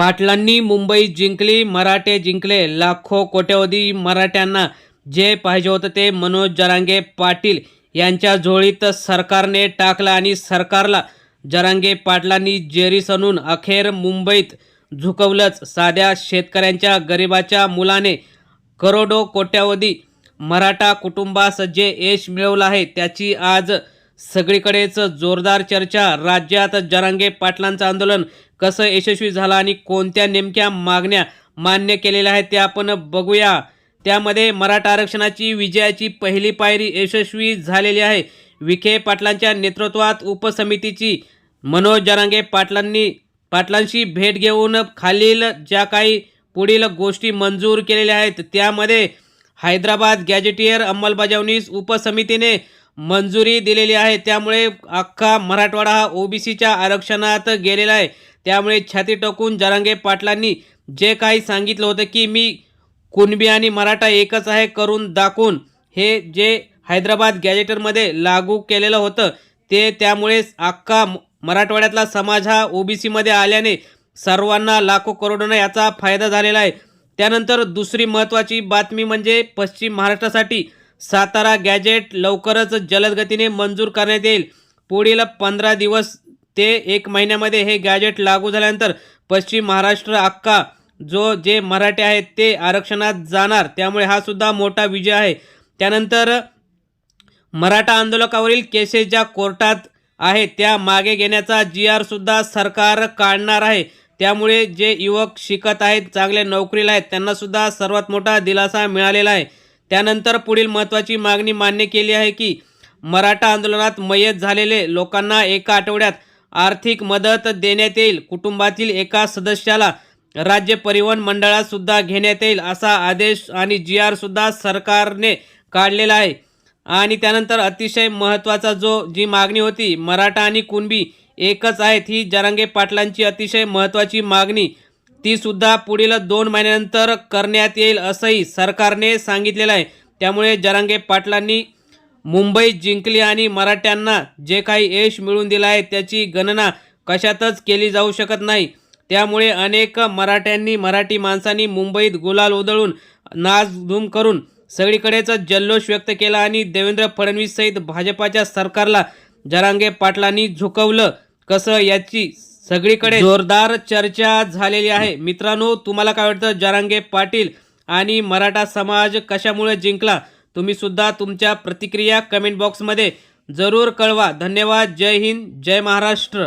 पाटलांनी मुंबई जिंकली मराठे जिंकले लाखो कोट्यवधी मराठ्यांना जे पाहिजे होतं ते मनोज जरांगे पाटील यांच्या झोळीत सरकारने टाकलं आणि सरकारला जरांगे पाटलांनी जेरीस आणून अखेर मुंबईत झुकवलंच. साध्या शेतकऱ्यांच्या गरिबाच्या मुलाने करोडो कोट्यावधी मराठा कुटुंबास जे यश मिळवलं आहे त्याची आज सगळीकडेच जोरदार चर्चा. राज्यात जरांगे पाटलांचं आंदोलन कसं यशस्वी झालं आणि कोणत्या नेमक्या मागण्या मान्य केलेल्या आहेत ते आपण बघूया. त्यामध्ये मराठा आरक्षणाची विजयाची पहिली पायरी यशस्वी झालेली आहे. विखे पाटलांच्या नेतृत्वात उपसमितीची मनोज जरांगे पाटलांनी पाटलांशी भेट घेऊन खालील ज्या काही पुढील गोष्टी मंजूर केलेल्या आहेत त्यामध्ये हैदराबाद गॅजेटियर अंमलबजावणीस उपसमितीने मंजुरी दिलेली आहे. त्यामुळे अख्खा मराठवाडा हा ओबीसीच्या आरक्षणात गेलेला आहे. त्यामुळे छाती टोकून जरांगे पाटलांनी जे काही सांगितलं होतं की मी कुणबी आणि मराठा एकच आहे करून दाखवून हे जे हैदराबाद गॅजेटरमध्ये लागू केलेलं होतं ते त्यामुळेच अख्खा म- मराठवाड्यातला समाज हा ओबीसीमध्ये आल्याने सर्वांना लाखो करोडनं याचा फायदा झालेला आहे. त्यानंतर दुसरी महत्त्वाची बातमी म्हणजे पश्चिम महाराष्ट्रासाठी सातारा गॅजेट लवकरच जलदगतीने मंजूर करण्यात येईल. पुढील पंधरा दिवस ते एक महिन्यामध्ये हे गॅजेट लागू झाल्यानंतर पश्चिम महाराष्ट्र अख्खा जो जे मराठे आहेत ते आरक्षणात जाणार. त्यामुळे हा सुद्धा मोठा विजय आहे. त्यानंतर मराठा आंदोलकावरील केसेस ज्या कोर्टात आहे त्या मागे घेण्याचा जी आरसुद्धा सरकार काढणार आहे. त्यामुळे जे युवक शिकत आहेत चांगल्या नोकरीला आहेत त्यांनासुद्धा सर्वात मोठा दिलासा मिळालेला आहे. त्यानंतर पुढील महत्त्वाची मागणी मान्य केली आहे की मराठा आंदोलनात मयत झालेले लोकांना एका आठवड्यात आर्थिक मदत देण्यात येईल. कुटुंबातील एका सदस्याला राज्य परिवहन मंडळात सुद्धा घेण्यात येईल असा आदेश आणि जी आरसुद्धा सरकारने काढलेला आहे. आणि त्यानंतर अतिशय महत्त्वाचा जो जी मागणी होती मराठा आणि कुणबी एकच आहेत ही जरांगे पाटलांची अतिशय महत्त्वाची मागणी ती सुद्धा पुढील दोन महिन्यानंतर करण्यात येईल असंही सरकारने सांगितलेलं आहे. त्यामुळे जरांगे पाटलांनी मुंबई जिंकली आणि मराठ्यांना जे काही यश मिळवून दिलं आहे त्याची गणना कशातच केली जाऊ शकत नाही. त्यामुळे अनेक मराठ्यांनी मराठी माणसांनी मुंबईत गुलाल उधळून नाचधूम करून सगळीकडेच जल्लोष व्यक्त केला आणि देवेंद्र फडणवीस सहित भाजपाच्या सरकारला जरांगे पाटलांनी झुकवलं. कसं याची सगळीकडे जोरदार चर्चा झालेली आहे. मित्रांनो तुम्हाला काय वाटतं? जरांगे पाटील आणि मराठा समाज कशामुळे जिंकला? तुम्ही सुद्धा तुमच्या प्रतिक्रिया कमेंट बॉक्समध्ये जरूर कळवा. धन्यवाद. जय हिंद. जय महाराष्ट्र.